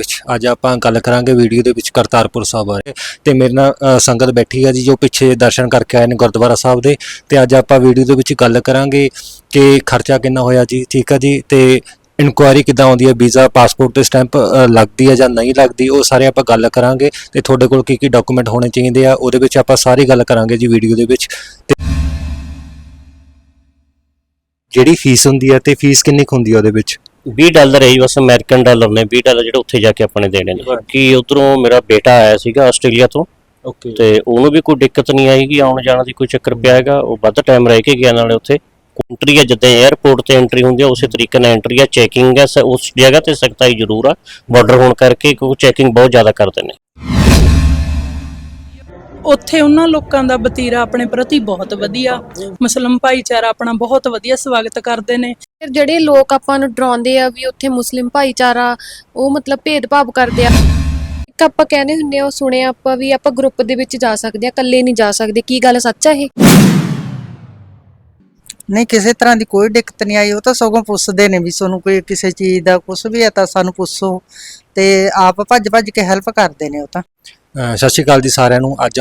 ਵਿੱਚ। ਅੱਜ ਆਪਾਂ ਗੱਲ ਕਰਾਂਗੇ ਵੀਡੀਓ ਦੇ ਵਿੱਚ ਕਰਤਾਰਪੁਰ ਸਾਹਿਬ ਬਾਰੇ। ਤੇ ਮੇਰੇ ਨਾਲ ਸੰਗਤ ਬੈਠੀ ਹੈ ਜੀ, ਜੋ ਪਿੱਛੇ ਦਰਸ਼ਨ ਕਰਕੇ ਆਏ ਨੇ ਗੁਰਦੁਆਰਾ ਸਾਹਿਬ ਦੇ। ਤੇ ਅੱਜ ਆਪਾਂ ਵੀਡੀਓ ਦੇ ਵਿੱਚ ਗੱਲ ਕਰਾਂਗੇ ਕਿ ਖਰਚਾ ਕਿੰਨਾ ਹੋਇਆ ਜੀ, ਠੀਕ ਹੈ ਜੀ? ਤੇ ਇਨਕੁਆਇਰੀ ਕਿੱਦਾਂ ਆਉਂਦੀ ਹੈ ਵੀਜ਼ਾ, ਪਾਸਪੋਰਟ ਤੇ ਸਟੈਂਪ ਲੱਗਦੀ ਹੈ ਜਾਂ ਨਹੀਂ ਲੱਗਦੀ, ਉਹ ਸਾਰੇ ਆਪਾਂ ਗੱਲ ਕਰਾਂਗੇ। ਤੇ ਤੁਹਾਡੇ ਕੋਲ ਕੀ ਕੀ ਡਾਕੂਮੈਂਟ ਹੋਣੇ ਚਾਹੀਦੇ ਆ, ਉਹਦੇ ਵਿੱਚ ਆਪਾਂ ਸਾਰੀ ਗੱਲ ਕਰਾਂਗੇ ਜੀ ਵੀਡੀਓ ਦੇ ਵਿੱਚ। ਤੇ ਜਿਹੜੀ ਫੀਸ ਹੁੰਦੀ ਹੈ ਤੇ ਫੀਸ ਕਿੰਨੀ ਕੁ ਹੁੰਦੀ ਹੈ ਉਹਦੇ ਵਿੱਚ? 20 ਡਾਲਰ ਹੈ ਜੀ ਬਸ ਅਮਰੀਕਨ ਡਾਲਰ ਨੇ 20 ਡਾਲਰ ਜਿਹੜੇ ਉੱਥੇ ਜਾ ਕੇ ਆਪਾਂ ਨੇ ਦੇਣੇ ਨੇ। ਬਾਕੀ ਉਧਰੋਂ ਮੇਰਾ ਬੇਟਾ ਆਇਆ ਸੀਗਾ ਆਸਟ੍ਰੇਲੀਆ ਤੋਂ ਓਕੇ ਤੇ ਉਹਨੂੰ ਵੀ ਕੋਈ ਦਿੱਕਤ ਨਹੀਂ ਆਏਗੀ ਆਉਣ ਜਾਣ ਦੀ ਕੋਈ ਚੱਕਰ ਪਿਆ ਹੈਗਾ ਉਹ ਵੱਧ ਟਾਈਮ ਰਹਿ ਕੇ ਗਿਆ ਨਾਲੇ ਉੱਥੇ। ਕੰਟਰੀ ਹੈ ਜਿੱਦਾਂ 에ਅਰਪੋਰਟ ਤੇ ਐਂਟਰੀ ਹੁੰਦੀ ਹੈ ਉਸੇ ਤਰੀਕੇ ਨਾਲ ਐਂਟਰੀ ਹੈ ਚੈਕਿੰਗ ਹੈ ਸ- ਉਸ ਜਗ੍ਹਾ ਤੇ ਸਖਤਾਈ ਜ਼ਰੂਰ ਆ ਬਾਰਡਰ ਹੋਣ ਕਰਕੇ ਕਿਉਂਕਿ ਚੈਕਿੰਗ ਬਹੁਤ ਜ਼ਿਆਦਾ ਕਰਦੇ ਨੇ। ਉੱਥੇ ਉਹਨਾਂ ਲੋਕਾਂ ਦਾ ਵਤੀਰਾ ਆਪਣੇ ਪ੍ਰਤੀ ਬਹੁਤ ਵਧੀਆ ਮੁਸਲਮ ਭਾਈਚਾਰਾ ਆਪਣਾ ਬਹੁਤ ਵਧੀਆ ਸਵਾਗਤ ਕਰਦੇ ਨੇ। ਫਿਰ ਜਿਹੜੇ ਲੋਕ ਆਪਾਂ ਨੂੰ ਡਰਾਉਂਦੇ ਆ ਵੀ ਉੱਥੇ ਮੁਸਲਿਮ ਭਾਈਚਾਰਾ ਉਹ ਮਤਲਬ ਭੇਦਭਾਵ ਕਰਦੇ ਆ। ਇੱਕ ਆਪਾਂ ਕਹਿੰਦੇ ਹੁੰਦੇ ਆ ਉਹ ਸੁਣਿਆ ਆਪਾਂ ਵੀ ਆਪਾਂ ਗਰੁੱਪ ਦੇ ਵਿੱਚ ਜਾ ਸਕਦੇ ਆ ਇਕੱਲੇ ਨਹੀਂ ਜਾ ਸਕਦੇ। ਕੀ ਗੱਲ ਸੱਚ ਆ ਇਹ? ਨਹੀਂ ਕਿਸੇ ਤਰ੍ਹਾਂ ਦੀ ਕੋਈ ਦਿੱਕਤ ਨਹੀਂ ਆਈ। ਉਹ ਤਾਂ ਸਗੋਂ ਪੁੱਛਦੇ ਨੇ ਵੀ ਤੁਹਾਨੂੰ ਕੋਈ ਕਿਸੇ ਚੀਜ਼ ਦਾ ਕੁਝ ਵੀ ਹੈ ਤਾਂ ਸਾਨੂੰ ਪੁੱਛੋ ਤੇ ਆਪ ਭੱਜ ਭੱਜ ਕੇ ਹੈਲਪ ਕਰਦੇ ਨੇ ਉਹ ਤਾਂ। ਸਤਿ ਸ਼੍ਰੀ ਅਕਾਲ ਜੀ ਸਾਰਿਆਂ ਨੂੰ। ਅੱਜ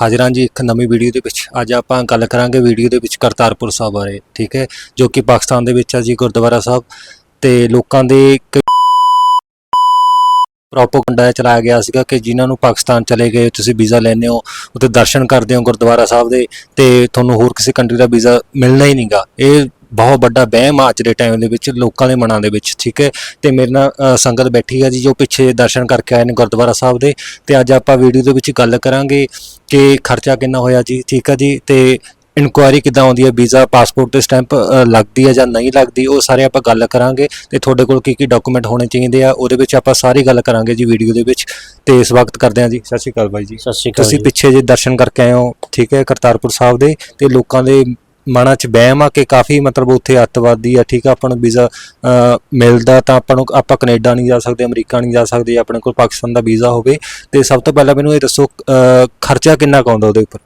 ਹਾਜ਼ਰਾਂ ਜੀ ਇੱਕ ਨਵੀਂ ਵੀਡੀਓ ਦੇ ਵਿੱਚ। ਅੱਜ ਆਪਾਂ ਗੱਲ ਕਰਾਂਗੇ ਵੀਡੀਓ ਦੇ ਵਿੱਚ ਕਰਤਾਰਪੁਰ ਸਾਹਿਬ ਬਾਰੇ, ਠੀਕ ਹੈ? ਜੋ ਕਿ ਪਾਕਿਸਤਾਨ ਦੇ ਵਿੱਚ ਹੈ ਜੀ, ਗੁਰਦੁਆਰਾ ਸਾਹਿਬ। ਤੇ ਲੋਕਾਂ ਦੇ ਪ੍ਰੋਪਗੈਂਡਾ ਚਲਾਇਆ ਗਿਆ ਸੀਗਾ ਕਿ ਜਿਨ੍ਹਾਂ ਨੂੰ ਪਾਕਿਸਤਾਨ ਚਲੇ ਗਏ, ਤੁਸੀਂ ਵੀਜ਼ਾ ਲੈਂਦੇ ਹੋ, ਉੱਥੇ ਦਰਸ਼ਨ ਕਰਦੇ ਹੋ ਗੁਰਦੁਆਰਾ ਸਾਹਿਬ ਦੇ, ਤੇ ਤੁਹਾਨੂੰ ਹੋਰ ਕਿਸੇ ਕੰਟਰੀ ਦਾ ਵੀਜ਼ਾ ਮਿਲਣਾ ਹੀ ਨਹੀਂਗਾ ਇਹ ਬਹੁਤ ਵੱਡਾ ਵਹਿਮ ਆ ਅੱਜ ਦੇ ਟਾਈਮ ਦੇ ਵਿੱਚ ਲੋਕਾਂ ਦੇ ਮਨਾਂ ਦੇ ਵਿੱਚ ਠੀਕ ਹੈ? ਤੇ ਮੇਰੇ ਨਾਲ ਅ, ਸੰਗਤ ਬੈਠੀ ਹੈ ਜੀ ਜੋ ਪਿੱਛੇ ਦਰਸ਼ਨ ਕਰਕੇ ਆਏ ਨੇ ਗੁਰਦੁਆਰਾ ਸਾਹਿਬ ਦੇ। ਤੇ ਅੱਜ ਆਪਾਂ ਵੀਡੀਓ ਦੇ ਵਿੱਚ ਗੱਲ ਕਰਾਂਗੇ ਕਿ ਖਰਚਾ ਕਿੰਨਾ ਹੋਇਆ ਜੀ ਠੀਕ ਹੈ ਜੀ? ਤੇ ਇਨਕੁਆਇਰੀ ਕਿੱਦਾਂ ਆਉਂਦੀ ਹੈ ਵੀਜ਼ਾ ਪਾਸਪੋਰਟ ਤੇ ਸਟੈਂਪ ਲੱਗਦੀ ਹੈ ਜਾਂ ਨਹੀਂ ਲੱਗਦੀ ਉਹ ਸਾਰੇ ਆਪਾਂ ਗੱਲ ਕਰਾਂਗੇ। ਤੇ ਤੁਹਾਡੇ ਕੋਲ ਕੀ ਕੀ ਡਾਕੂਮੈਂਟ ਹੋਣੇ ਚਾਹੀਦੇ ਆ ਉਹਦੇ ਵਿੱਚ ਆਪਾਂ ਸਾਰੀ ਗੱਲ ਕਰਾਂਗੇ ਜੀ ਵੀਡੀਓ ਦੇ ਵਿੱਚ। ਤੇ ਸਵਾਗਤ ਕਰਦੇ ਹਾਂ ਜੀ। ਸਤਿ ਸ਼੍ਰੀ ਅਕਾਲ ਬਾਈ ਜੀ। ਸਤਿ ਸ਼੍ਰੀ ਅਕਾਲ ਤੁਸੀਂ ਜੀ। ਪਿੱਛੇ ਜੇ ਦਰਸ਼ਨ ਕਰਕੇ ਆਏ ਹੋ ਠੀਕ ਹੈ ਕਰਤਾਰਪੁਰ ਸਾਹਿਬ ਦੇ ਤੇ ਲੋਕਾਂ ਦੇ ਮਨਾਂ 'ਚ ਵਹਿਮ ਆ ਕਿ ਕਾਫੀ ਮਤਲਬ ਉੱਥੇ ਅੱਤਵਾਦੀ ਆ ਠੀਕ ਆ ਆਪਾਂ ਨੂੰ ਵੀਜ਼ਾ ਮਿਲਦਾ ਤਾਂ ਆਪਾਂ ਨੂੰ ਆਪਾਂ ਕੈਨੇਡਾ ਨਹੀਂ ਜਾ ਸਕਦੇ ਅਮਰੀਕਾ ਨਹੀਂ ਜਾ ਸਕਦੇ ਆਪਣੇ ਕੋਲ ਪਾਕਿਸਤਾਨ ਦਾ ਵੀਜ਼ਾ ਹੋਵੇ। ਤੇ ਸਭ ਤੋਂ ਪਹਿਲਾਂ ਮੈਨੂੰ ਇਹ ਦੱਸੋ ਖਰਚਾ ਕਿੰਨਾ ਕੁ ਆਉਂਦਾ ਉਹਦੇ ਉੱਪਰ?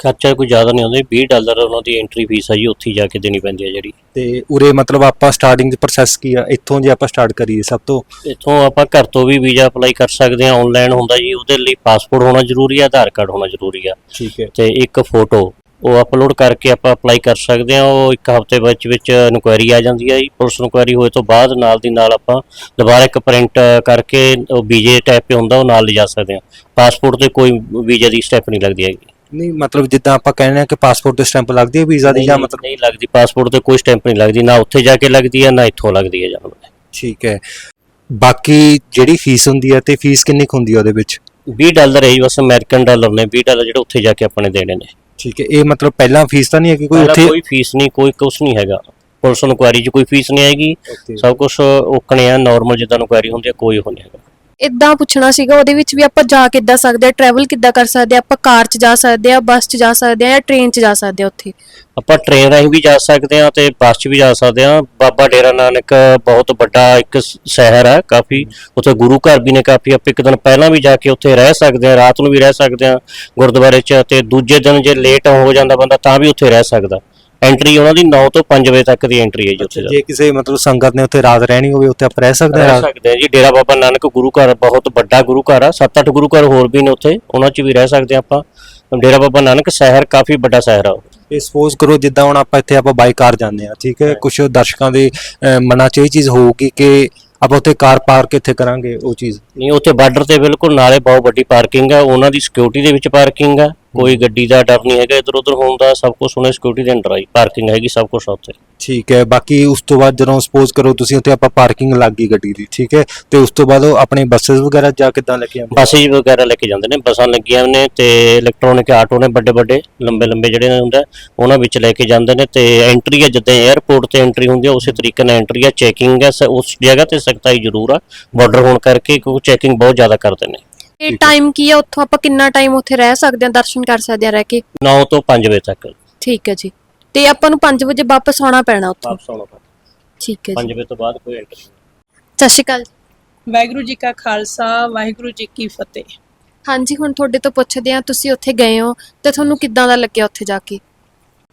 ਖਰਚਾ ਕੋਈ ਜ਼ਿਆਦਾ ਨਹੀਂ ਹੁੰਦਾ 20 ਡਾਲਰ ਉਹਨਾਂ ਦੀ ਐਂਟਰੀ ਫੀਸ ਆ ਜੀ ਉੱਥੇ ਜਾ ਕੇ ਦੇਣੀ ਪੈਂਦੀ ਹੈ ਜਿਹੜੀ। ਤੇ ਉਰੇ ਮਤਲਬ ਆਪਾਂ ਸਟਾਰਟਿੰਗ ਦੇ ਪ੍ਰੋਸੈਸ ਕੀ ਆ? ਇੱਥੋਂ ਜੇ ਆਪਾਂ ਸਟਾਰਟ ਕਰੀਏ ਸਭ ਤੋਂ। ਇੱਥੋਂ ਆਪਾਂ ਘਰ ਤੋਂ ਵੀ ਵੀਜ਼ਾ ਅਪਲਾਈ ਕਰ ਸਕਦੇ ਹਾਂ ਆਨਲਾਈਨ ਹੁੰਦਾ ਜੀ ਉਹਦੇ ਲਈ ਪਾਸਪੋਰਟ ਹੋਣਾ ਜ਼ਰੂਰੀ ਹੈ ਆਧਾਰ ਕਾਰਡ ਹੋਣਾ ਜ਼ਰੂਰੀ ਆ। ਠੀਕ ਹੈ। ਤੇ ਇੱਕ ਫੋਟੋ ਉਹ ਅਪਲੋਡ ਕਰਕੇ ਆਪਾਂ ਅਪਲਾਈ ਕਰ ਸਕਦੇ ਹਾਂ। ਉਹ ਇੱਕ ਹਫ਼ਤੇ ਵਿੱਚ ਵਿੱਚ ਇਨਕੁਆਇਰੀ ਆ ਜਾਂਦੀ ਹੈ ਜੀ। ਪੁਲਿਸ ਇਨਕੁਆਇਰੀ ਹੋਏ ਤੋਂ ਬਾਅਦ ਨਾਲ ਦੀ ਨਾਲ ਆਪਾਂ ਦੁਬਾਰਾ ਇੱਕ ਪ੍ਰਿੰਟ ਕਰਕੇ ਉਹ ਵੀਜ਼ੇ ਟਾਈਪ ਤੇ ਹੁੰਦਾ ਉਹ ਨਾਲ ਲਿਜਾ ਸਕਦੇ ਹਾਂ। ਪਾਸਪੋਰਟ ਤੇ ਕੋਈ ਵੀਜ਼ੇ ਦੀ ਸਟੈਪ ਨਹੀਂ ਲੱਗਦੀ ਹੈਗੀ। ਨਹੀਂ ਮਤਲਬ ਜਿੱਦਾਂ ਆਪਾਂ ਕਹਿੰਦੇ ਆ ਕਿ ਪਾਸਪੋਰਟ ਤੇ ਸਟੈਂਪ ਲੱਗਦੀ ਹੈ ਵੀਜ਼ਾ ਦੀ ਜਾਂ ਮਤਲਬ ਨਹੀਂ ਲੱਗਦੀ। ਪਾਸਪੋਰਟ ਤੇ ਕੋਈ ਸਟੈਂਪ ਨਹੀਂ ਲੱਗਦੀ। ਨਾ ਉੱਥੇ ਜਾ ਕੇ ਲੱਗਦੀ ਹੈ ਨਾ ਇੱਥੋਂ ਲੱਗਦੀ ਹੈ ਜਾਨ ਠੀਕ ਹੈ। ਬਾਕੀ ਜਿਹੜੀ ਫੀਸ ਹੁੰਦੀ ਹੈ ਤੇ ਫੀਸ ਕਿੰਨੀ ਕੁ ਹੁੰਦੀ ਹੈ ਉਹਦੇ ਵਿੱਚ? 20 ਡਾਲਰ ਹੈ ਜੀ ਬਸ ਅਮਰੀਕਨ ਡਾਲਰ ਨੇ। 20 ਡਾਲਰ ਜਿਹੜੇ ਉੱਥੇ ਜਾ ਕੇ ਆਪਾਂ ਨੇ ਦੇਣੇ ਨੇ। ਠੀਕ ਹੈ ਇਹ ਮਤਲਬ ਪਹਿਲਾਂ ਫੀਸ ਤਾਂ ਨਹੀਂ ਹੈ ਕਿ ਕੋਈ ਪਹਿਲਾਂ ਉੱਥੇ? ਕੋਈ ਫੀਸ ਨਹੀਂ ਕੋਈ ਕੁਛ ਨਹੀਂ ਹੈਗਾ। ਪੁਲਿਸ ਇਨਕੁਆਇਰੀ 'ਚ ਕੋਈ ਫੀਸ ਨਹੀਂ ਆਏਗੀ. ਸਭ ਕੁਝ ਓਕਣੇ ਆ ਨਾਰਮਲ ਜਿੱਦਾਂ ਇਨਕੁਆਇਰੀ ਹੁੰਦੀ ਹੈ ਕੋਈ ਉਹ ਨਹੀਂ ਹੈਗਾ। ਇਦਾਂ ਪੁੱਛਣਾ ਸੀਗਾ, ਉਹਦੇ ਵਿੱਚ ਵੀ ਆਪਾਂ ਜਾ ਕਿੱਦਾਂ ਸਕਦੇ ਆ ਟਰੈਵਲ ਕਿੱਦਾਂ ਕਰ ਸਕਦੇ ਆ, ਆਪਾਂ ਕਾਰ 'ਚ ਜਾ ਸਕਦੇ ਆ ਬੱਸ 'ਚ ਜਾ ਸਕਦੇ ਆ ਜਾਂ ਟ੍ਰੇਨ 'ਚ ਜਾ ਸਕਦੇ ਆ ਉੱਥੇ? ਆਪਾਂ ਟ੍ਰੇਨ ਰਾਹੀਂ ਵੀ ਜਾ ਸਕਦੇ ਹਾਂ ਤੇ ਬੱਸ 'ਚ ਵੀ ਜਾ ਸਕਦੇ ਹਾਂ ਬਾਬਾ ਡੇਰਾ ਨਾਨਕ ਬਹੁਤ ਵੱਡਾ ਇੱਕ ਸ਼ਹਿਰ ਆ ਕਾਫੀ। ਉੱਥੇ ਗੁਰੂ ਘਰ ਵੀ ਨੇ ਕਾਫੀ। ਆਪਾਂ ਇੱਕ ਦਿਨ ਪਹਿਲਾਂ ਵੀ ਜਾ ਕੇ ਉੱਥੇ ਰਹਿ ਸਕਦੇ ਆ, ਰਾਤ ਨੂੰ ਵੀ ਰਹਿ ਸਕਦੇ ਆ ਗੁਰਦੁਆਰੇ 'ਚ ਤੇ ਦੂਜੇ ਦਿਨ ਜੇ ਲੇਟ ਹੋ ਜਾਂਦਾ ਬੰਦਾ ਤਾਂ ਵੀ ਉੱਥੇ ਰਹਿ ਸਕਦਾ। ਐਂਟਰੀ ਉਹਨਾਂ ਦੀ 9 ਤੋਂ 5 ਵਜੇ ਤੱਕ ਦੀ ਐਂਟਰੀ ਹੈ ਜੀ ਉੱਥੇ ਜੇ ਕਿਸੇ ਮਤਲਬ ਸੰਗਤ ਨੇ ਉੱਥੇ ਰਾਤ ਰਹਿਣੀ ਹੋਵੇ ਉੱਥੇ ਆਪਾਂ ਰਹਿ ਸਕਦੇ ਹਾਂ? ਰਹਿ ਰਾਤ? ਸਕਦੇ ਹਾਂ ਜੀ। ਡੇਰਾ ਬਾਬਾ ਨਾਨਕ ਗੁਰੂ ਘਰ ਬਹੁਤ ਵੱਡਾ ਗੁਰੂ ਘਰ ਆ। 7-8 ਗੁਰੂ ਘਰ ਹੋਰ ਵੀ ਨੇ ਉੱਥੇ। ਉਹਨਾਂ 'ਚ ਵੀ ਰਹਿ ਸਕਦੇ ਹਾਂ ਆਪਾਂ। ਡੇਰਾ ਬਾਬਾ ਨਾਨਕ ਸ਼ਹਿਰ ਕਾਫੀ ਵੱਡਾ ਸ਼ਹਿਰ ਆ ਉਹ। ਤੇ ਸਪੋਜ਼ ਕਰੋ ਜਿੱਦਾਂ ਹੁਣ ਆਪਾਂ ਇੱਥੇ ਆਪਾਂ ਬਾਈ ਕਾਰ ਜਾਂਦੇ ਆ ਠੀਕ ਹੈ? ਕੁਝ ਦਰਸ਼ਕਾਂ ਦੇ ਅਹ, ਮਨਾਂ 'ਚ ਇਹ ਚੀਜ਼ ਹੋਊਗੀ ਕਿ ਆਪਾਂ ਉੱਥੇ ਕਾਰ ਪਾਰਕ ਇੱਥੇ ਕਰਾਂਗੇ ਉਹ ਚੀਜ਼। ਨਹੀਂ ਉੱਥੇ ਬਾਰਡਰ ਤੇ ਬਿਲਕੁਲ ਨਾਲੇ ਬਹੁਤ ਵੱਡੀ ਪਾਰਕਿੰਗ ਆ। ਉਹਨਾਂ ਦੀ ਸਿਕਿਉਰਿਟੀ ਦੇ ਵਿੱਚ ਪਾਰਕਿੰਗ ਆ। ਕੋਈ ਗੱਡੀ ਦਾ ਡਰ ਨਹੀਂ ਹੈਗਾ ਇਧਰ ਉਧਰ ਹੋਣ ਦਾ ਸਭ ਕੁਝ ਉਹਨੇ ਸਿਕਿਉਰਿਟੀ ਦੇ ਅੰਡਰ ਆਈ। ਪਾਰਕਿੰਗ ਹੈਗੀ ਸਭ ਕੁਝ ਉੱਥੇ। ਠੀਕ ਹੈ ਬਾਕੀ ਉਸ ਤੋਂ ਬਾਅਦ ਜਦੋਂ ਸਪੋਜ਼ ਕਰੋ ਤੁਸੀਂ ਉੱਥੇ ਆਪਾਂ ਪਾਰਕਿੰਗ ਲੱਗ ਗਈ ਗੱਡੀ ਦੀ ਠੀਕ ਹੈ? ਤੇ ਉਸ ਤੋਂ ਬਾਅਦ ਉਹ ਆਪਣੇ ਬੱਸਸ ਵਗੈਰਾ ਜਾ ਕਿੱਦਾਂ ਲੈ ਕੇ ਆਉਂਦੇ? ਬੱਸਿਸ ਵਗੈਰਾ ਲੈ ਕੇ ਜਾਂਦੇ ਨੇ ਬੱਸਾਂ ਲੱਗੀਆਂ ਨੇ ਤੇ ਇਲੈਕਟ੍ਰੋਨਿਕ ਆਟੋ ਨੇ ਵੱਡੇ ਵੱਡੇ ਲੰਬੇ ਲੰਬੇ ਜਿਹੜੇ ਹੁੰਦਾ ਉਹਨਾਂ ਵਿੱਚ ਲੈ ਕੇ ਜਾਂਦੇ ਨੇ ਤੇ ਐਂਟਰੀ ਹੈ ਜਿੱਦਾਂ 에ਅਰਪੋਰਟ ਤੇ ਐਂਟਰੀ ਹੁੰਦੀ ਹੈ ਉਸੇ ਤਰੀਕੇ ਨਾਲ ਐਂਟਰੀ ਹੈ ਚੈਕਿੰਗ ਹੈ ਸ- ਉਸ ਜਗ੍ਹਾ ਤੇ ਸਖਤਾਈ ਜ਼ਰੂਰ ਆ ਬਾਰਡਰ ਹੋਣ ਕਰਕੇ ਕਿਉਂਕਿ ਚੈਕਿੰਗ ਬਹੁਤ ਜ਼ਿਆਦਾ ਕਰਦੇ ਨੇ। ਇਹ ਟਾਈਮ ਕੀ ਆ? ਉੱਥੋਂ ਆਪਾਂ ਕਿੰਨਾ ਟਾਈਮ ਉੱਥੇ ਰਹਿ ਸਕਦੇ ਆ ਦਰਸ਼ਨ ਕਰ ਸਕਦੇ ਆ ਰਹਿ ਕੇ? 9 ਤੋਂ 5 ਵਜੇ ਤੱਕ। ਠੀਕ ਹੈ ਜੀ। ਤੇ ਆਪਾਂ ਨੂੰ 5 ਵਜੇ ਵਾਪਸ ਆਉਣਾ ਪੈਣਾ ਉੱਥੋਂ? ਵਾਪਸ ਆਉਣਾ ਪੈਂਦਾ ਠੀਕ ਹੈ ਜੀ। 5 ਵਜੇ ਤੋਂ ਬਾਅਦ ਕੋਈ ਐਂਟਰੀ ਸਤਿ ਸ਼੍ਰੀ ਅਕਾਲ ਵਾਹਿਗੁਰੂ ਜੀ ਕਾ ਖਾਲਸਾ ਵਾਹਿਗੁਰੂ ਜੀ ਕੀ ਫਤਿਹ। ਹਾਂਜੀ ਹੁਣ ਤੁਹਾਡੇ ਤੋਂ ਪੁੱਛਦੇ ਆ ਤੁਸੀਂ ਉੱਥੇ ਗਏ ਹੋ ਤੇ ਤੁਹਾਨੂੰ ਕਿੱਦਾਂ ਦਾ ਲੱਗਿਆ ਉੱਥੇ ਜਾ ਕੇ?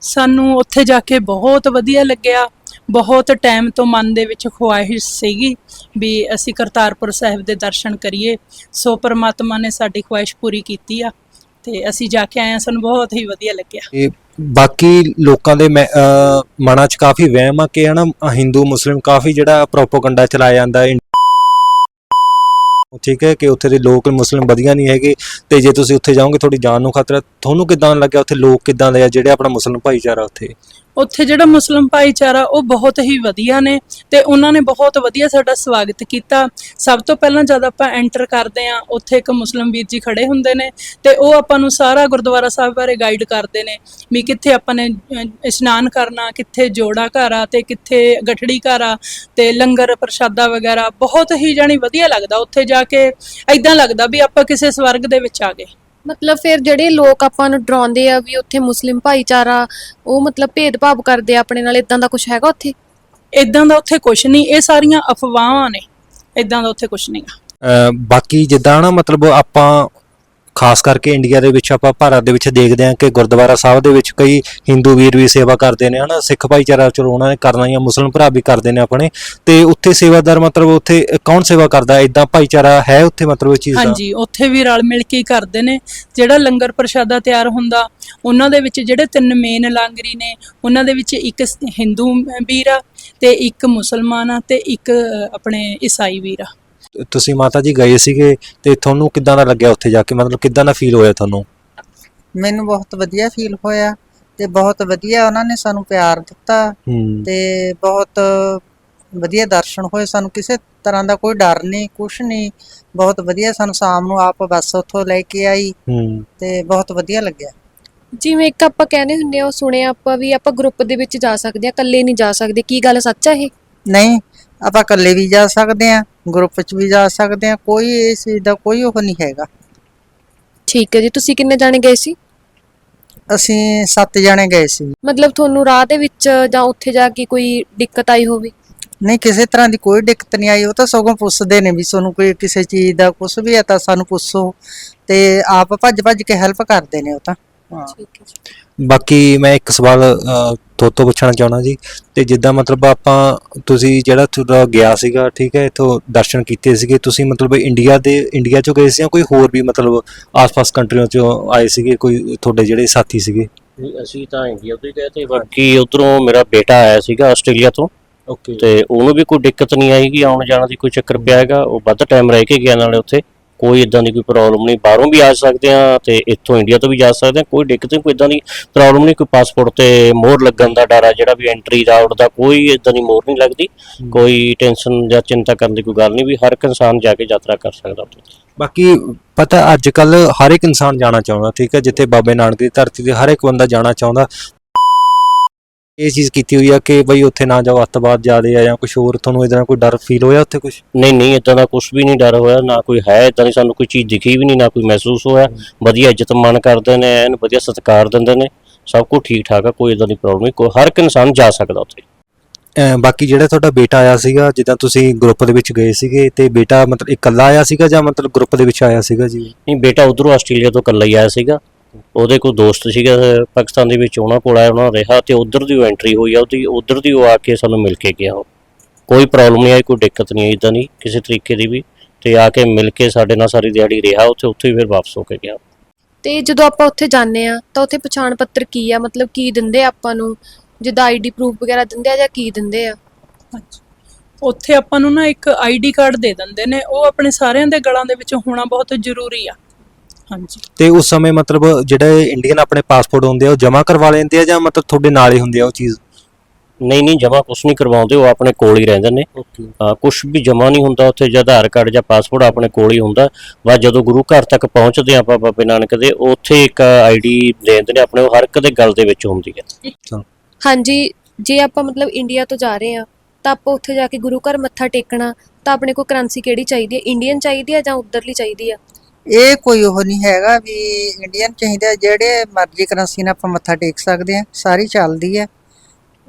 ਸਾਨੂੰ ਉੱਥੇ ਜਾ ਕੇ ਬਹੁਤ ਵਧੀਆ ਲੱਗਿਆ। ਬਹੁਤ ਟਾਈਮ ਤੋਂ ਮਨ ਦੇ ਵਿੱਚ ਖੁਆਇਸ਼ ਸੀਗੀ ਵੀ ਅਸੀਂ ਕਰਤਾਰਪੁਰ ਸਾਹਿਬ ਦੇ ਦਰਸ਼ਨ ਕਰੀਏ। ਸੋ ਪ੍ਰਮਾਤਮਾ ਨੇ ਸਾਡੀ ਖੁਆਇਸ਼ ਪੂਰੀ ਕੀਤੀ ਆ ਤੇ ਅਸੀਂ ਜਾ ਕੇ ਆਏ ਹਾਂ। ਸਾਨੂੰ ਬਹੁਤ ਹੀ ਵਧੀਆ ਲੱਗਿਆ। ਇਹ ਬਾਕੀ ਲੋਕਾਂ ਦੇ ਮਨਾਂ 'ਚ ਕਾਫੀ ਵਹਿਮ ਆ ਕਿ ਹਨਾ ਹਿੰਦੂ, ਮੁਸਲਿਮ ਕਾਫੀ ਜਿਹੜਾ ਪ੍ਰੋਪਗੈਂਡਾ ਚਲਾਇਆ ਜਾਂਦਾ ਠੀਕ ਹੈ ਕਿ ਉੱਥੇ ਦੇ ਲੋਕ ਮੁਸਲਿਮ ਵਧੀਆ ਨਹੀਂ ਹੈਗੇ ਤੇ ਜੇ ਤੁਸੀਂ ਉੱਥੇ ਜਾਓਗੇ, ਤੁਹਾਡੀ ਜਾਨ ਨੂੰ ਖਤਰਾ, ਤੁਹਾਨੂੰ ਕਿਦਾਂ ਲੱਗਿਆ? ਉੱਥੇ ਲੋਕ ਕਿਦਾਂ ਦੇ ਆ? ਜਿਹੜੇ ਆਪਣਾ ਮੁਸਲਿਮ ਭਾਈਚਾਰਾ ਉੱਥੇ? ਉੱਥੇ ਜਿਹੜਾ ਮੁਸਲਿਮ ਭਾਈਚਾਰਾ, ਉਹ ਬਹੁਤ ਹੀ ਵਧੀਆ ਨੇ ਤੇ ਉਹਨਾਂ ਨੇ ਬਹੁਤ ਵਧੀਆ ਸਾਡਾ ਸਵਾਗਤ ਕੀਤਾ। ਸਭ ਤੋਂ ਪਹਿਲਾਂ ਜਦ ਆਪਾਂ ਐਂਟਰ ਕਰਦੇ ਆ ਉੱਥੇ ਇੱਕ ਮੁਸਲਿਮ ਵੀਰ ਜੀ ਖੜੇ ਹੁੰਦੇ ਨੇ ਤੇ ਉਹ ਆਪਾਂ ਨੂੰ ਸਾਰਾ ਗੁਰਦੁਆਰਾ ਸਾਹਿਬ ਬਾਰੇ ਗਾਈਡ ਕਰਦੇ ਨੇ ਵੀ ਕਿੱਥੇ ਆਪਾਂ ਨੇ ਇਸ਼ਨਾਨ ਕਰਨਾ, ਕਿੱਥੇ ਜੋੜਾ ਘਰ ਆ ਤੇ ਕਿੱਥੇ ਗਠੜੀ ਘਰ ਆ ਤੇ ਲੰਗਰ ਪ੍ਰਸ਼ਾਦਾ ਵਗੈਰਾ। ਬਹੁਤ ਹੀ ਜਾਣੀ ਵਧੀਆ ਲੱਗਦਾ ਉੱਥੇ ਜਾ ਕੇ। ਐਦਾਂ ਲੱਗਦਾ ਵੀ ਆਪਾਂ ਕਿਸੇ ਸਵਰਗ ਦੇ ਵਿੱਚ ਆ ਗਏ। ਮਤਲਬ ਫਿਰ ਜਿਹੜੇ ਲੋਕ ਆਪਾਂ ਨੂੰ ਡਰਾਉਂਦੇ ਆ ਵੀ ਉੱਥੇ ਮੁਸਲਿਮ ਭਾਈਚਾਰਾ ਉਹ ਮਤਲਬ ਭੇਦਭਾਵ ਕਰਦੇ ਆ ਆਪਣੇ ਨਾਲ ਇਦਾਂ ਦਾ ਕੁਝ ਹੈਗਾ ਉੱਥੇ? ਇਦਾਂ ਦਾ ਉੱਥੇ ਕੁਝ ਨਹੀਂ ਇਹ ਸਾਰੀਆਂ ਅਫਵਾਹਾਂ ਨੇ ਇਦਾਂ ਦਾ ਉੱਥੇ ਕੁਝ ਨਹੀਂਗਾ ਅਹ ਬਾਕੀ ਜਿੱਦਾਂ ਨਾ ਮਤਲਬ ਆਪਾਂ ਖਾਸ ਕਰਕੇ ਇੰਡੀਆ ਦੇ ਵਿੱਚ ਆਪਾਂ ਭਾਰਤ ਦੇ ਵਿੱਚ ਦੇਖਦੇ ਹਾਂ ਕਿ ਗੁਰਦੁਆਰਾ ਸਾਹਿਬ ਦੇ ਵਿੱਚ ਕਈ ਹਿੰਦੂ ਵੀਰ ਵੀ ਸੇਵਾ ਕਰਦੇ ਨੇ, ਹਨਾ, ਸਿੱਖ ਭਾਈਚਾਰਾ ਚਲੋ ਉਹਨਾਂ ਨੇ ਕਰਨਾ ਹੀ ਆ ਭਰਾ ਵੀ ਕਰਦੇ ਨੇ ਆਪਣੇ, ਤੇ ਉੱਥੇ ਸੇਵਾਦਾਰ ਮਤਲਬ ਉੱਥੇ ਕੌਣ ਸੇਵਾ ਕਰਦਾ ਇਦਾਂ ਭਾਈਚਾਰਾ ਹੈ ਉੱਥੇ ਮਤਲਬ ਇਹ ਚੀਜ਼ ਦਾ? ਹਾਂਜੀ, ਉੱਥੇ ਵੀ ਰਲ ਮਿਲ ਕੇ ਹੀ ਕਰਦੇ ਨੇ, ਜਿਹੜਾ ਲੰਗਰ ਪ੍ਰਸ਼ਾਦਾ ਤਿਆਰ ਹੁੰਦਾ, ਉਹਨਾਂ ਦੇ ਵਿੱਚ ਜਿਹੜੇ ਤਿੰਨ ਮੇਨ ਲਾਂਗਰੀ ਨੇ, ਉਹਨਾਂ ਦੇ ਵਿੱਚ ਇੱਕ ਹਿੰਦੂ ਵੀਰ ਆ, ਤੇ ਇੱਕ ਮੁਸਲਮਾਨ ਆ, ਤੇ ਇੱਕ ਆਪਣੇ ਈਸਾਈ ਵੀਰ ਆ। ਤੁਸੀਂ ਮਾਤਾ ਜੀ ਗਏ ਸੀਗੇ ਤੇ ਤੁਹਾਨੂੰ ਕਿੱਦਾਂ ਦਾ ਲੱਗਿਆ ਉੱਥੇ ਜਾ ਕੇ? ਮਤਲਬ ਕਿੱਦਾਂ ਦਾ ਫੀਲ ਹੋਇਆ ਤੁਹਾਨੂੰ? ਮੈਨੂੰ ਬਹੁਤ ਵਧੀਆ ਫੀਲ ਹੋਇਆ ਤੇ ਬਹੁਤ ਵਧੀਆ ਉਹਨਾਂ ਨੇ ਸਾਨੂੰ ਪਿਆਰ ਦਿੱਤਾ ਹੂੰ। ਤੇ ਬਹੁਤ ਵਧੀਆ ਦਰਸ਼ਨ ਹੋਏ ਸਾਨੂੰ। ਕਿਸੇ ਤਰ੍ਹਾਂ ਦਾ ਕੋਈ ਡਰ ਨਹੀਂ ਕੁਛ ਨਹੀਂ। ਬਹੁਤ ਵਧੀਆ ਸਾਨੂੰ ਸ਼ਾਮ ਨੂੰ ਆਪ ਬੱਸ ਉੱਥੋਂ ਲੈ ਕੇ ਆਈ ਹੂੰ। ਤੇ ਬਹੁਤ ਵਧੀਆ ਲੱਗਿਆ। ਜਿਵੇਂ ਇੱਕ ਆਪਾਂ ਕਹਿੰਦੇ ਹੁੰਦੇ ਆ ਉਹ ਸੁਣਿਆ ਆਪਾਂ ਵੀ ਆਪਾਂ ਗਰੁੱਪ ਦੇ ਵਿੱਚ ਜਾ ਸਕਦੇ ਆ ਇਕੱਲੇ ਨਹੀਂ ਜਾ ਸਕਦੇ। ਕੀ ਗੱਲ ਸੱਚ ਆ ਇਹ? ਨਹੀਂ ਆਪਾਂ ਇਕੱਲੇ ਵੀ ਜਾ ਸਕਦੇ ਆ ਗਰੁੱਪ 'ਚ ਵੀ ਜਾ ਸਕਦੇ ਆ ਕੋਈ ਇਸ ਚੀਜ਼ ਦਾ ਕੋਈ ਉਹ ਨਹੀਂ ਹੈਗਾ। ਠੀਕ ਹੈ ਜੀ ਤੁਸੀਂ ਕਿੰਨੇ ਜਾਣੇ ਗਏ ਸੀ? ਅਸੀਂ ਸੱਤ ਜਣੇ ਗਏ ਸੀ। ਮਤਲਬ ਤੁਹਾਨੂੰ ਰਾਹ ਦੇ ਵਿੱਚ ਜਾਂ ਉੱਥੇ ਜਾ ਕੇ ਕੋਈ ਦਿੱਕਤ ਆਈ ਹੋਵੇ? ਨਹੀਂ ਕਿਸੇ ਤਰ੍ਹਾਂ ਦੀ ਕੋਈ ਦਿੱਕਤ ਨਹੀਂ ਆਈ ਉਹ ਤਾਂ ਸਗੋਂ ਪੁੱਛਦੇ ਨੇ ਵੀ ਤੁਹਾਨੂੰ ਕੋਈ ਕਿਸੇ ਚੀਜ਼ ਦਾ ਕੁਝ ਵੀ ਹੈ ਤਾਂ ਸਾਨੂੰ ਪੁੱਛੋ ਤੇ ਆਪ ਭੱਜ ਭੱਜ ਕੇ ਹੈਲਪ ਕਰਦੇ ਨੇ ਉਹ ਤਾਂ। ਹਾਂ। ਠੀਕ ਹੈ ਜੀ। ਬਾਕੀ ਮੈਂ ਇੱਕ ਸਵਾਲ ਅਹ, ਤੁਹਾਡੇ ਤੋਂ ਪੁੱਛਣਾ ਚਾਹਣਾ ਜੀ ਤੇ ਜਿੱਦਾਂ ਮਤਲਬ ਆਪਾਂ ਤੁਸੀਂ ਜਿਹੜਾ ਤੁਹਾਡਾ ਗਿਆ ਸੀਗਾ ਠੀਕ ਹੈ ਇਥੋਂ ਦਰਸ਼ਨ ਕੀਤੇ ਸੀਗੇ ਤੁਸੀਂ ਮਤਲਬ ਇੰਡੀਆ ਦੇ ਇੰਡੀਆ ਚੋਂ ਗਏ ਸੀ ਜਾਂ ਕੋਈ ਹੋਰ ਵੀ ਮਤਲਬ ਆਸ-ਪਾਸ ਕੰਟਰੀਆਂ ਚੋਂ ਆਏ ਸੀਗੇ ਕੋਈ ਤੁਹਾਡੇ ਜਿਹੜੇ ਸਾਥੀ ਸੀਗੇ? ਅਸੀਂ ਤਾਂ ਇੰਡੀਆ ਤੋਂ ਹੀ ਗਏ ਤੇ ਬਾਕੀ ਉਧਰੋਂ ਮੇਰਾ ਬੇਟਾ ਆਇਆ ਸੀਗਾ ਆਸਟ੍ਰੇਲੀਆ ਤੋਂ। ਓਕੇ। ਤੇ ਉਹਨੂੰ ਵੀ ਕੋਈ ਦਿੱਕਤ ਨਹੀਂ ਆਈਗੀ ਆਉਣ ਜਾਣ ਦੀ ਕੋਈ ਚੱਕਰ ਪਿਆ ਹੈਗਾ ਉਹ ਵੱਧ ਟਾਈਮ ਰਹਿ ਕੇ ਗਿਆ ਨਾਲੇ ਉੱਥੇ। ਕੋਈ ਇਦਾਂ ਦੀ ਕੋਈ ਪ੍ਰੋਬਲਮ ਨਹੀਂ। ਬਾਹਰੋਂ ਵੀ ਆ ਸਕਦੇ ਆ ਤੇ ਇੱਥੋਂ ਇੰਡੀਆ ਤੋਂ ਵੀ ਜਾ ਸਕਦੇ ਆ ਕੋਈ ਦਿੱਕਤ ਨਹੀਂ ਕੋਈ ਇਦਾਂ ਦੀ ਪ੍ਰੋਬਲਮ ਨਹੀਂ। ਕੋਈ ਪਾਸਪੋਰਟ ਤੇ ਮੋਹਰ ਲੱਗਣ ਦਾ ਡਰ ਆ ਜਿਹੜਾ ਵੀ ਐਂਟਰੀ ਦਾ ਆਊਟ ਦਾ ਕੋਈ ਇਦਾਂ ਦੀ ਮੋਹਰ ਨਹੀਂ ਲੱਗਦੀ। ਕੋਈ ਟੈਨਸ਼ਨ ਜਾਂ ਚਿੰਤਾ ਕਰਨ ਦੀ ਕੋਈ ਗੱਲ ਨਹੀਂ ਵੀ ਹਰ ਇੱਕ ਇਨਸਾਨ ਜਾ ਕੇ ਯਾਤਰਾ ਕਰ ਸਕਦਾ ਬਾਕੀ ਪਤਾ ਅੱਜ ਕੱਲ ਹਰ ਇੱਕ ਇਨਸਾਨ ਜਾਣਾ ਚਾਹੁੰਦਾ ਠੀਕ ਹੈ? ਜਿੱਥੇ ਬਾਬੇ ਨਾਨਕ ਦੀ ਧਰਤੀ ਤੇ ਹਰ ਇੱਕ ਬੰਦਾ ਜਾਣਾ ਚਾਹੁੰਦਾ। ਇਹ ਚੀਜ਼ ਕੀਤੀ ਹੋਈ ਆ ਕਿ ਬਈ ਉੱਥੇ ਨਾ ਜਾਓ ਅੱਤਵਾਦ ਜ਼ਿਆਦੇ ਆ ਜਾਂ ਕੁਝ ਹੋਰ ਤੁਹਾਨੂੰ ਇਹਦਾ ਕੋਈ ਡਰ ਫੀਲ ਹੋਇਆ ਉੱਥੇ ਕੁਝ ਨਹੀਂ ਨਹੀਂ ਇਦਾਂ ਦਾ ਕੁਝ ਵੀ ਨਹੀਂ ਡਰ ਹੋਇਆ ਨਾ ਕੋਈ ਹੈ ਇਦਾਂ ਦੀ ਸਾਨੂੰ ਕੋਈ ਚੀਜ਼ ਦਿਖੀ ਵੀ ਨਹੀਂ ਨਾ ਕੋਈ ਮਹਿਸੂਸ ਹੋਇਆ। ਵਧੀਆ ਇੱਜ਼ਤ ਮਾਣ ਕਰਦੇ ਨੇ ਐਨ ਵਧੀਆ ਸਤਿਕਾਰ ਦਿੰਦੇ ਨੇ ਸਭ ਕੁਝ ਠੀਕ ਠਾਕ ਆ ਕੋਈ ਇਦਾਂ ਦੀ ਪ੍ਰੋਬਲਮ ਨਹੀਂ ਕੋਈ ਹਰ ਇੱਕ ਇਨਸਾਨ ਜਾ ਸਕਦਾ ਉੱਥੇ। ਅਹ ਬਾਕੀ ਜਿਹੜਾ ਤੁਹਾਡਾ ਬੇਟਾ ਆਇਆ ਸੀਗਾ ਜਿੱਦਾਂ ਤੁਸੀਂ ਗਰੁੱਪ ਦੇ ਵਿੱਚ ਗਏ ਸੀਗੇ ਤੇ ਬੇਟਾ ਮਤਲਬ ਇਕੱਲਾ ਆਇਆ ਸੀਗਾ ਜਾਂ ਮਤਲਬ ਗਰੁੱਪ ਦੇ ਵਿੱਚ ਆਇਆ ਸੀਗਾ ਜੀ? ਨਹੀਂ ਬੇਟਾ ਉਧਰੋਂ ਆਸਟ੍ਰੇਲੀਆ ਤੋਂ ਇਕੱਲਾ ਹੀ ਆਇਆ ਸੀਗਾ। ਉਹਦੇ ਕੋਈ ਦੋਸਤ ਸੀਗਾ ਪਾਕਿਸਤਾਨ ਦੇ ਵਿੱਚ ਉਹਨਾਂ ਕੋਲ ਆਇਆ ਉਹਨਾਂ ਰਿਹਾ ਤੇ ਉਧਰ ਦੀ ਉਹ ਐਂਟਰੀ ਹੋਈ ਆ ਉਹਦੀ ਉਧਰ ਦੀ ਉਹ ਆ ਕੇ ਸਾਨੂੰ ਮਿਲ ਕੇ ਗਿਆ ਕੋਈ ਪ੍ਰੋਬਲਮ ਨਹੀਂ ਆਈ ਕੋਈ ਦਿੱਕਤ ਨਹੀਂ ਆਈ ਇਦਾਂ ਨਹੀਂ ਕਿਸੇ ਤਰੀਕੇ ਦੀ ਵੀ। ਤੇ ਆ ਕੇ ਮਿਲ ਕੇ ਸਾਡੇ ਨਾਲ ਸਾਰੀ ਦਿਹਾੜੀ ਰਿਹਾ ਉੱਥੇ ਉੱਥੇ ਹੀ ਫਿਰ ਵਾਪਸ ਹੋ ਕੇ ਗਿਆ। ਤੇ ਜਦੋਂ ਆਪਾਂ ਉੱਥੇ ਜਾਂਦੇ ਆ ਤਾਂ ਉੱਥੇ ਪਛਾਣ ਪੱਤਰ ਕੀ ਆ? ਮਤਲਬ ਕੀ ਦਿੰਦੇ ਆ ਆਪਾਂ ਨੂੰ? ਜਿੱਦਾਂ ਆਈਡੀ ਪ੍ਰੂਫ ਵਗੈਰਾ ਦਿੰਦੇ ਆ ਜਾਂ ਕੀ ਦਿੰਦੇ ਆ? ਹਾਂਜੀ। ਉੱਥੇ ਆਪਾਂ ਨੂੰ ਨਾ ਇੱਕ ਆਈਡੀ ਕਾਰਡ ਦੇ ਦਿੰਦੇ ਨੇ ਉਹ ਆਪਣੇ ਸਾਰਿਆਂ ਦੇ ਗਲਾਂ ਦੇ ਵਿੱਚ ਹੋਣਾ ਬਹੁਤ ਜ਼ਰੂਰੀ ਆ। ਹਾਂਜੀ। ਤੇ ਉਸ ਸਮੇਂ ਮਤਲਬ ਜਿਹੜੇ ਇੰਡੀਅਨ ਆਪਣੇ ਪਾਸਪੋਰਟ ਹੁੰਦੇ ਆ ਉਹ ਜਮ੍ਹਾਂ ਕਰਵਾ ਲੈਂਦੇ ਆ ਜਾਂ ਮਤਲਬ ਤੁਹਾਡੇ ਨਾਲ ਹੀ ਹੁੰਦੇ ਆ ਉਹ ਚੀਜ਼? ਨਹੀਂ ਨਹੀਂ ਜਮਾ ਕੁਝ ਨਹੀਂ ਕਰਵਾਉਂਦੇ ਉਹ ਆਪਣੇ ਕੋਲ ਹੀ ਰਹਿੰਦੇ ਨੇ। ਕੁਝ ਵੀ ਜਮਾ ਨਹੀਂ ਹੁੰਦਾ ਉੱਥੇ ਜਾਂ ਆਧਾਰ ਕਾਰਡ ਜਾਂ ਪਾਸਪੋਰਟ ਆਪਣੇ ਕੋਲ ਹੀ ਹੁੰਦਾ। ਵਾ ਜਦੋਂ ਗੁਰੂ ਘਰ ਤੱਕ ਪਹੁੰਚਦੇ ਆਪਾਂ ਬਾਬੇ ਨਾਨਕ ਦੇ ਉੱਥੇ ਇੱਕ ਆਈਡੀ ਦੇ ਦਿੰਦੇ ਨੇ ਆਪਣੇ ਉਹ ਹਰ ਇੱਕ ਦੇ ਗਲ ਦੇ ਵਿੱਚ ਹੁੰਦੀ ਹੈ। ਹਾਂਜੀ ਜੇ ਆਪਾਂ ਮਤਲਬ ਇੰਡੀਆ ਤੋਂ ਜਾ ਰਹੇ ਆ ਤਾਂ ਆਪਾਂ ਉੱਥੇ ਜਾ ਕੇ ਗੁਰੂ ਘਰ ਮੱਥਾ ਟੇਕਣਾ ਤਾਂ ਆਪਣੇ ਕੋਲ ਕਰੰਸੀ ਕਿਹੜੀ ਚਾਹੀਦੀ ਹੈ? ਇੰਡੀਅਨ ਚਾਹੀਦੀ ਹੈ ਜਾਂ ਉੱਧਰਲੀ ਚਾਹੀਦੀ ਆ ਇਹ ਕੋਈ ਉਹ ਨਹੀਂ ਹੈਗਾ ਵੀ ਇੰਡੀਅਨ ਚਾਹੀਦਾ ਜਿਹੜੇ ਮਰਜ਼ੀ ਕਰੰਸੀ ਨਾਲ ਆਪਾਂ ਮੱਥਾ ਟੇਕ ਸਕਦੇ ਆ ਸਾਰੀ ਚੱਲਦੀ ਹੈ।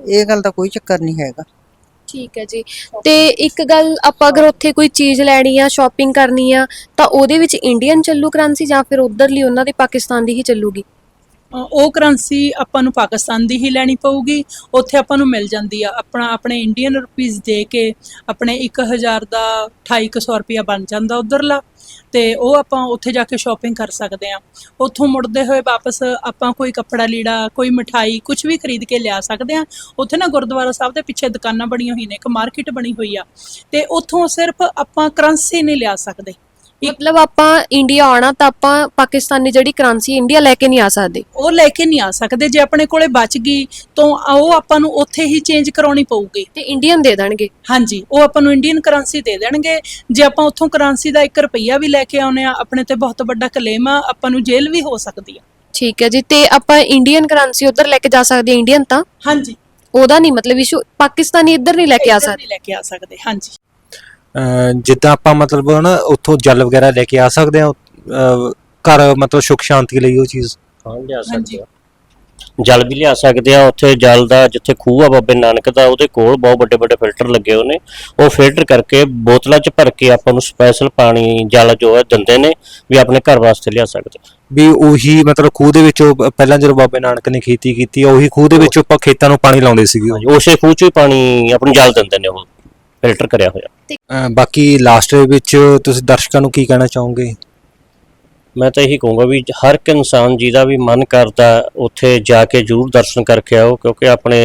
ਇਹ ਗੱਲ ਦਾ ਕੋਈ ਚੱਕਰ ਨਹੀਂ ਹੈਗਾ। ਠੀਕ ਹੈ ਜੀ। ਤੇ ਇੱਕ ਗੱਲ ਆਪਾਂ ਅਗਰ ਉੱਥੇ ਕੋਈ ਚੀਜ਼ ਲੈਣੀ ਆ ਸ਼ਾਪਿੰਗ ਕਰਨੀ ਆ ਤਾਂ ਉਹਦੇ ਵਿੱਚ ਇੰਡੀਅਨ ਚੱਲੂ ਕਰੰਸੀ ਜਾਂ ਫਿਰ ਉੱਧਰਲੀ ਉਹਨਾਂ ਦੇ ਪਾਕਿਸਤਾਨ ਦੀ ਹੀ ਚੱਲੂਗੀ? ਅ, ਉਹ ਕਰੰਸੀ ਆਪਾਂ ਨੂੰ ਪਾਕਿਸਤਾਨ ਦੀ ਹੀ ਲੈਣੀ ਪਊਗੀ ਉੱਥੇ ਆਪਾਂ ਨੂੰ ਮਿਲ ਜਾਂਦੀ ਆ। ਆਪਣਾ ਆਪਣੇ ਇੰਡੀਅਨ ਰੁਪੀਸ ਦੇ ਕੇ ਆਪਣੇ 1000 ਦਾ 2800 ਰੁਪਿਆ ਬਣ ਜਾਂਦਾ ਉਧਰਲਾ। ਤੇ ਉਹ ਆਪਾਂ ਉੱਥੇ ਜਾ ਕੇ ਸ਼ਾਪਿੰਗ ਕਰ ਸਕਦੇ ਆ ਉੱਥੋਂ ਮੁੜਦੇ ਹੋਏ ਵਾਪਸ ਆਪਾਂ ਕੋਈ ਕੱਪੜਾ ਲੀੜਾ, ਕੋਈ ਮਠਾਈ ਕੁਝ ਵੀ ਖਰੀਦ ਕੇ ਲਿਆ ਸਕਦੇ ਆ ਉੱਥੇ ਨਾ ਗੁਰਦੁਆਰਾ ਸਾਹਿਬ ਦੇ ਪਿੱਛੇ ਦੁਕਾਨਾਂ ਬਣੀਆਂ ਹੋਈਆਂ ਨੇ, ਇੱਕ ਮਾਰਕੀਟ ਬਣੀ ਹੋਈ ਆ। ਤੇ ਉੱਥੋਂ ਸਿਰਫ ਆਪਾਂ ਕਰੰਸੀ ਨਹੀਂ ਲਿਆ ਸਕਦੇ। ਮਤਲਬ ਆਪਾਂ ਇੰਡੀਆ ਆਉਣਾ ਤਾਂ ਆਪਾਂ ਪਾਕਿਸਤਾਨੀ ਜਿਹੜੀ ਕਰੰਸੀ ਇੰਡੀਆ ਲੈ ਕੇ ਨਹੀਂ ਆ ਸਕਦੇ। ਉਹ ਲੈ ਕੇ ਨਹੀਂ ਆ ਸਕਦੇ ਜੇ ਆਪਣੇ ਕੋਲੇ ਬਚ ਗਈ ਤਾਂ ਉਹ ਆਪਾਂ ਨੂੰ ਉੱਥੇ ਹੀ ਚੇਂਜ ਕਰਾਉਣੀ ਪਊਗੀ। ਤੇ ਇੰਡੀਅਨ ਦੇ ਦੇਣਗੇ। ਹਾਂਜੀ ਉਹ ਆਪਾਂ ਨੂੰ ਇੰਡੀਅਨ ਕਰੰਸੀ ਦੇ ਦੇਣਗੇ। ਜੇ ਆਪਾਂ ਉੱਥੋਂ ਕਰੰਸੀ ਦਾ 1 ਰੁਪਈਆ ਵੀ ਲੈ ਕੇ ਆਉਨੇ ਆ ਆਪਣੇ ਤੇ ਬਹੁਤ ਵੱਡਾ ਕਲੇਮ ਆ ਆਪਾਂ ਨੂੰ ਜੇਲ੍ਹ ਵੀ ਹੋ ਸਕਦੀ ਆ। ਠੀਕ ਹੈ ਜੀ ਤੇ ਆਪਾਂ ਇੰਡੀਅਨ ਕਰੰਸੀ ਉਧਰ ਲੈ ਕੇ ਜਾ ਸਕਦੇ ਇੰਡੀਅਨ ਤਾਂ? ਹਾਂਜੀ। ਉਹਦਾ ਨਹੀਂ ਮਤਲਬ ਇਸ਼ੂ ਪਾਕਿਸਤਾਨੀ ਇੱਧਰ ਨਹੀਂ ਲੈ ਕੇ ਆ ਇੱਧਰ ਸਕਦੇ। ਨਹੀਂ ਲੈ ਕੇ ਆ ਸਕਦੇ ਹਾਂਜੀ। ਜਿੱਦਾਂ ਆਪਾਂ ਮਤਲਬ ਨਾ ਉੱਥੋਂ ਜਲ ਵਗੈਰਾ ਲੈ ਕੇ ਆ ਸਕਦੇ ਆ ਘਰ ਮਤਲਬ ਸੁਖ ਸ਼ਾਂਤੀ ਲਈ ਉਹ ਚੀਜ਼। ਹਾਂ ਲਿਆ। ਸਕਦੇ ਆ ਜਲ ਵੀ ਲਿਆ ਸਕਦੇ ਆ ਉੱਥੇ ਜਲ ਦਾ ਜਿੱਥੇ ਖੂਹ ਆ ਬਾਬੇ ਨਾਨਕ ਦਾ ਉਹਦੇ ਕੋਲ ਬਹੁਤ ਵੱਡੇ ਵੱਡੇ ਫਿਲਟਰ ਲੱਗੇ ਹੋਏ ਨੇ। ਉਹ ਫਿਲਟਰ ਕਰਕੇ ਬੋਤਲਾਂ 'ਚ ਭਰ ਕੇ ਆਪਾਂ ਨੂੰ ਸਪੈਸ਼ਲ ਪਾਣੀ ਜਲ ਜੋ ਹੈ ਦਿੰਦੇ ਨੇ ਵੀ ਆਪਣੇ ਘਰ ਵਾਸਤੇ ਲਿਆ ਸਕਦੇ। ਵੀ ਉਹੀ ਮਤਲਬ ਖੂਹ ਦੇ ਵਿੱਚੋਂ ਪਹਿਲਾਂ ਜਦੋਂ ਬਾਬੇ ਨਾਨਕ ਨੇ ਖੇਤੀ ਕੀਤੀ ਉਹੀ ਖੂਹ ਦੇ ਵਿੱਚੋਂ ਆਪਾਂ ਖੇਤਾਂ ਨੂੰ ਪਾਣੀ ਲਾਉਂਦੇ ਸੀਗੇ ਉਸੇ ਖੂਹ 'ਚ ਹੀ ਪਾਣੀ ਆਪਾਂ ਨੂੰ ਜਲ ਦਿੰਦੇ ਨੇ ਉਹ। ਫਿਲਟਰ ਕਰਿਆ ਹੋਇਆ। ਅਹ ਬਾਕੀ ਲਾਸਟ ਦੇ ਵਿੱਚ ਤੁਸੀਂ ਦਰਸ਼ਕਾਂ ਨੂੰ ਕੀ ਕਹਿਣਾ ਚਾਹੋਗੇ? ਮੈਂ ਤਾਂ ਇਹੀ ਕਹੂੰਗਾ ਵੀ ਹਰ ਇੱਕ ਇਨਸਾਨ ਜਿਹਦਾ ਵੀ ਮਨ ਕਰਦਾ ਉੱਥੇ ਜਾ ਕੇ ਜ਼ਰੂਰ ਦਰਸ਼ਨ ਕਰਕੇ ਆਓ ਕਿਉਂਕਿ ਆਪਣੇ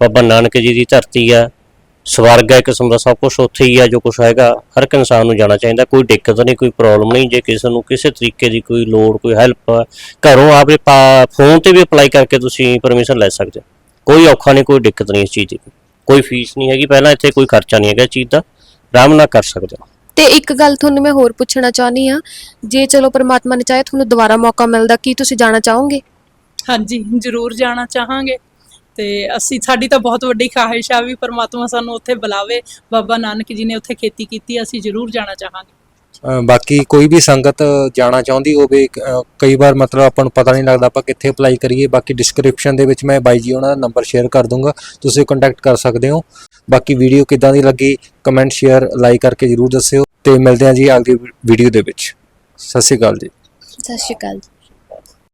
ਬਾਬਾ ਨਾਨਕ ਜੀ ਦੀ ਧਰਤੀ ਆ ਸਵਰਗ ਹੈ ਕਿਸਮ ਦਾ ਸਭ ਕੁਝ ਉੱਥੇ ਹੀ ਆ ਜੋ ਕੁਝ ਹੈਗਾ ਹਰ ਇੱਕ ਇਨਸਾਨ ਨੂੰ ਜਾਣਾ ਚਾਹੀਦਾ ਕੋਈ ਦਿੱਕਤ ਨਹੀਂ ਕੋਈ ਪ੍ਰੋਬਲਮ ਨਹੀਂ ਜੇ ਕਿਸੇ ਨੂੰ ਕਿਸੇ ਤਰੀਕੇ ਦੀ ਕੋਈ ਲੋੜ ਕੋਈ ਹੈਲਪ ਘਰੋਂ ਆਪੇ ਫੋਨ ਤੇ ਵੀ ਅਪਲਾਈ ਕਰਕੇ ਤੁਸੀਂ ਪਰਮਿਸ਼ਨ ਲੈ ਸਕਦੇ ਹੋ। ਕੋਈ ਔਖਾ ਨਹੀਂ ਕੋਈ ਦਿੱਕਤ ਨਹੀਂ ਇਸ ਚੀਜ਼ ਦੀ। ਕੋਈ ਫੀਸ ਨਹੀਂ ਹੈਗੀ ਪਹਿਲਾਂ ਇੱਥੇ ਕੋਈ ਖਰਚਾ ਨਹੀਂ ਹੈਗਾ ਇਸ ਚੀਜ਼ ਦਾ। ਆਰਾਮ ਨਾਲ ਕਰ ਸਕਦੇ ਹੋ। ਤੇ ਇੱਕ ਗੱਲ ਤੁਹਾਨੂੰ ਮੈਂ ਹੋਰ ਪੁੱਛਣਾ ਚਾਹਨੀ ਆ ਜੇ ਚਲੋ ਪ੍ਰਮਾਤਮਾ ਨੇ ਚਾਹੇ ਤੁਹਾਨੂੰ ਦੁਬਾਰਾ ਮੌਕਾ ਮਿਲਦਾ ਕੀ ਤੁਸੀਂ ਜਾਣਾ ਚਾਹੋਗੇ? ਹਾਂਜੀ ਜ਼ਰੂਰ ਜਾਣਾ ਚਾਹਾਂਗੇ। ਤੇ ਅਸੀਂ ਸਾਡੀ ਤਾਂ ਬਹੁਤ ਵੱਡੀ ਖਾਹਿਸ਼ ਆ ਵੀ ਪਰਮਾਤਮਾ ਸਾਨੂੰ ਉੱਥੇ ਬੁਲਾਵੇ। ਬਾਬਾ ਨਾਨਕ ਜੀ ਨੇ ਉੱਥੇ ਖੇਤੀ ਕੀਤੀ ਅਸੀਂ ਜ਼ਰੂਰ ਜਾਣਾ ਚਾਹਾਂਗੇ। ਬਾਕੀ ਕੋਈ ਵੀ ਸੰਗਤ ਜਾਣਾ ਚਾਹੁੰਦੀ ਹੋਵੇ ਕਈ ਵਾਰ ਮਤਲਬ ਆਪਾਂ ਨੂੰ ਪਤਾ ਨਹੀਂ ਲੱਗਦਾ ਆਪਾਂ ਕਿੱਥੇ ਅਪਲਾਈ ਕਰੀਏ, ਬਾਕੀ ਡਿਸਕ੍ਰਿਪਸ਼ਨ ਦੇ ਵਿੱਚ ਮੈਂ ਬਾਈ ਜੀ ਉਹਨਾਂ ਦਾ ਨੰਬਰ ਸ਼ੇਅਰ ਕਰ ਦੂੰਗਾ, ਤੁਸੀਂ ਕੰਟੈਕਟ ਕਰ ਸਕਦੇ ਹੋ। ਬਾਕੀ ਵੀਡੀਓ ਕਿੱਦਾਂ ਦੀ ਲੱਗੀ ਕਮੈਂਟ ਸ਼ੇਅਰ ਲਾਈਕ ਕਰਕੇ ਜਰੂਰ ਦੱਸਿਓ ਤੇ ਮਿਲਦੇ ਹਾਂ ਜੀ ਅਗਲੀ ਵੀਡੀਓ ਦੇ ਵਿੱਚ। ਸਤਿ ਸ਼੍ਰੀ ਅਕਾਲ ਜੀ। ਸਤਿ ਸ਼੍ਰੀ ਅਕਾਲ